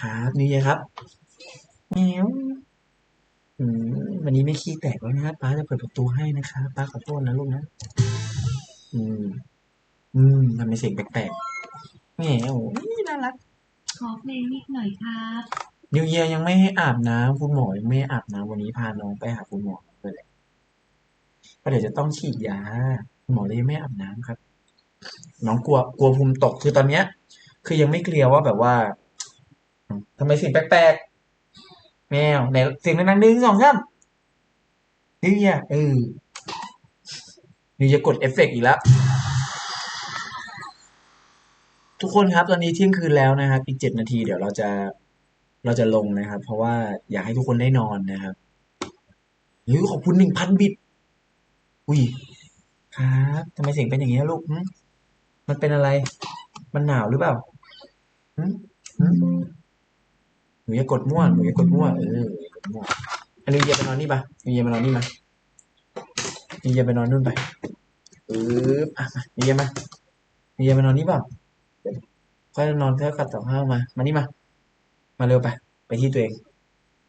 ครับนิวเยียครับแมวอืมวันนี้ไม่ขี้แตกแล้วนะป้าจะเปิดประตูให้นะคะป้าขอโทษนะลูกนะ อืม อืมทำไมเสียงแปลกๆแมวนี่น่ารัก ขอเพลงนิดหน่อยครับนิวเยียยังไม่ให้อาบน้ำคุณหมอยังไม่ให้อาบน้ำวันนี้พาน้องไปหาคุณหมอเลยแหละก็เดี๋ยวจะต้องฉีดยาคุณหมอเลยยังไม่อาบน้ำครับ น้องกลัวกลัวภูมิตกคือตอนเนี้ย คือยังไม่เคลียร์ว่าแบบว่า ทำไมเสียงแปลกๆแมวไหนเสียงดังๆหนึ่งสองสามนิวเยียเออนิวเยียกดเอฟเฟกต์อีกแล้ว ทุกคนครับตอนนี้เที่ยงคืนแล้วนะครับ อีกเจ็ดนาทีเดี๋ยวเราจะเราจะลงนะครับ เพราะว่าอยากให้ทุกคนได้นอนนะครับเฮ้ยขอบคุณหนึ่งพันบิต อุ้ยครับทำไมเสียงเป็นอย่างนี้ยลูกมันเป็นอะไร มันหนาวหรือเปล่าหึหึ หนูอย่ากดมั่วหนูอย่ากดมั่วเอออย่ากดมั่วอันนี้เยียไปนอนนี่ปะนิวเยียมานอนนี่มานิวเยียไปนอนนู่นไปปึ๊บอะมานิวเยียมานิวเยียมานอนนี่เปล่าเดี๋ยวค่อยนอนค่อยขัดต่อข้าวมา มานี่มา มาเร็วไป ไปที่ตัวเอง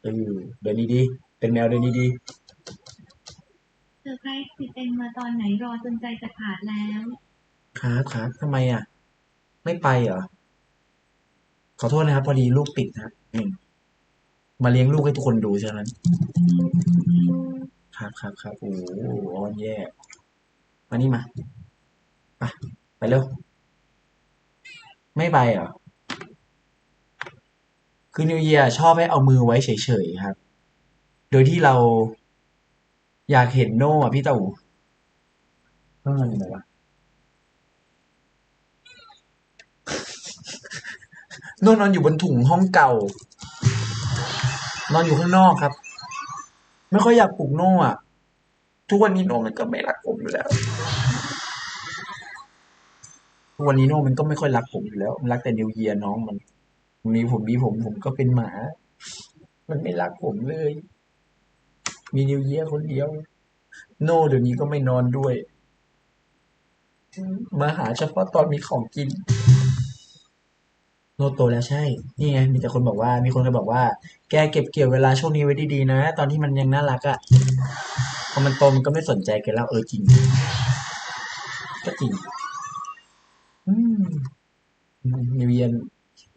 เออเดินดีๆเป็นแมวเดินดีเซอร์ไพรส์ติดเต็มมาตอนไหนรอจนใจจะขาดแล้วๆครับครับทำไมอะ ไม่ไปเหรอข อโทษนะครับ พอดีลูกติดนะครับอืมมาเลี้ยงลูกให้ทุกคนดูฉะนั้นครับครับครับโอ้โหอ้อนแย่มานี่มาไปไปเร็ว ไม่ไปเหรอคือนิวเยียชอบให้เอามือไว้เฉยๆครับ โดยที่เราอยากเห็นโน่อะพี่เต่าโน่นอนอยู่ไหนวะ น่นนอนอยู่บนถุงห้องเก่า นอนอยู่ข้างนอกครับ ไม่ค่อยอยากปลุกโน่อะทุกวันนี้โน่มันก็ไม่รักผมอยู่แล้ว ทุกวันนี้โน่มันก็ไม่ค่อยรักผมอยู่แล้ว มันรักแต่นิวเยียน้องมัน มีผมมีผมผมก็เป็นหมา มันไม่รักผมเลย มีนิวเยียคนเดียว โน่เดี๋ยวนี้ก็ไม่นอนด้วย มาหาเฉพาะตอนมีของกิน นโตแล้วใช่ นี่ไง มีแต่คนบอกว่า มีคนเคยบอกว่า แกเก็บเกี่ยวเวลาช่วงนี้ไว้ดีๆนะ ตอนที่มันยังน่ารักอะ่ะ พอมันโตมันก็ไม่สนใจแกแล้ว เออจริง ก็จริง อืมนิวเยีย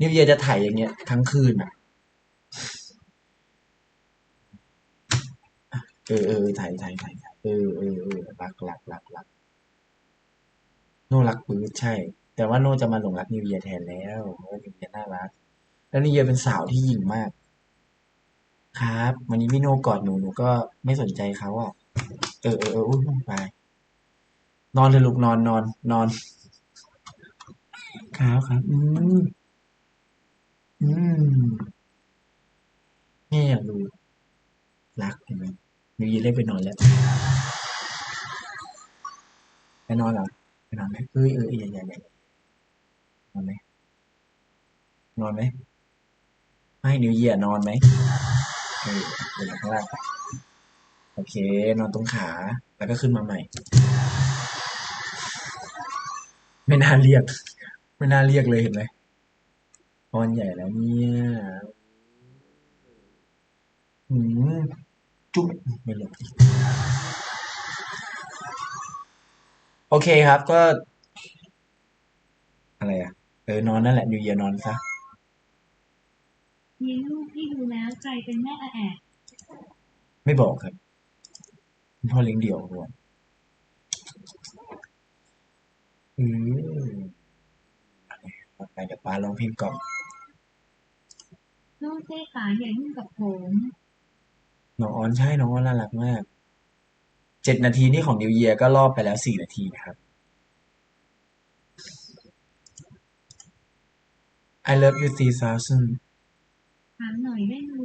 นิวเยียจะถ่ายอย่างเงี้ย ทั้งคืนอะ เออเออถ่ายถ่ายถ่ายเออเออเออรักรักรักรักโน่รักปื๊ดใช่ แต่ว่าโน่จะมาหลงรักนิวเยียแทนแล้วเพราะว่านิวเยียน่ารัก แล้วนิวเยียเป็นสาวที่หยิ่งมาก ครับ วันนี้พี่โน่กอดหนูหนูก็ไม่สนใจเขาอะเออเออเอออุ้ยไปนอนเลยลูกนอนนอนนอนครับครับ อืมอืมนี่อยากดูรักเห็นไหมนิวเยียเล่นไปนอนแล้วไปนอนเหรอไปนอนไหมเอ้ยเออเอออย่าอย่าอย่า นอนไหมนอนไหมไม่นิวเยียนอนไหมเออเดินมาข้างล่างโอเค นอนตรงขา แล้วก็ขึ้นมาใหม่ ไม่น่าเรียก ไม่น่าเรียกเลยเห็นไหมนอนใหญ่แล้วเนี่ยอืมจุ๊บไม่หลงโอเคครับก็ อะไรอะ เออนอนนั่นแหละนิวเยียนอนซะเลี้ยงลูกที่ดูแล้วใครเป็นแม่อาแอบไม่บอกครับคุณพ่อเลี้ยงเดี่ยวก่อนอืมไปเดี๋ยวป้าร้องเพลงก่อนลูกเจ๊ป๋าอย่ายุ่งกับผมน้องออนใช่น้องออนน่ารักมาก เจ็ดนาทีนี่ของนิวเยียก็รอบไปแล้วสี่นาทีนะครับ I love you 3000ถามหน่อยได้รู้